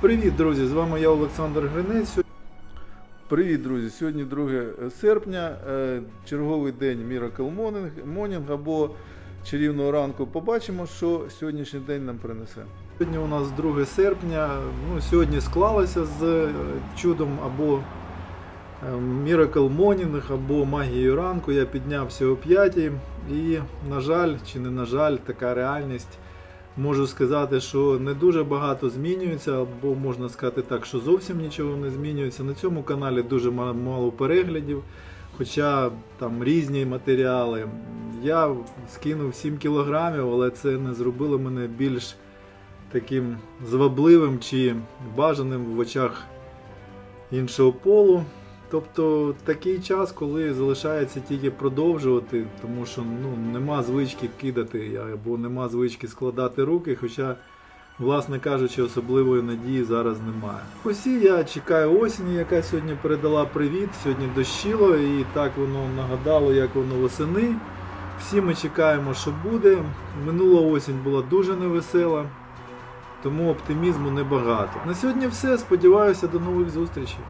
Привіт, друзі! З вами я Олександр Гринець. Привіт, друзі! Сьогодні 2 серпня, е, черговий день Miracle Morning, Morning або чарівного ранку. Побачимо, що сьогоднішній день нам принесе. Сьогодні у нас 2 серпня. Ну, сьогодні склалося з е, чудом або е, Miracle Morning, або магією ранку. Я піднявся о 5 і, на жаль, чи не на жаль, така реальність. Можу сказати, що не дуже багато змінюється, або можна сказати так, що зовсім нічого не змінюється. На цьому каналі дуже мало переглядів, хоча там різні матеріали. Я скинув 7 кілограмів, але це не зробило мене більш таким звабливим чи бажаним в очах іншого полу. Тобто такий час, коли залишається тільки продовжувати, тому що ну, нема звички кидати або нема звички складати руки, хоча, власне кажучи, особливої надії зараз немає. Усі я чекаю осені, яка сьогодні передала привіт. Сьогодні дощило і так воно нагадало, як воно восени. Всі ми чекаємо, що буде. Минула осінь була дуже невесела, тому оптимізму небагато. На сьогодні все. Сподіваюся, до нових зустрічей.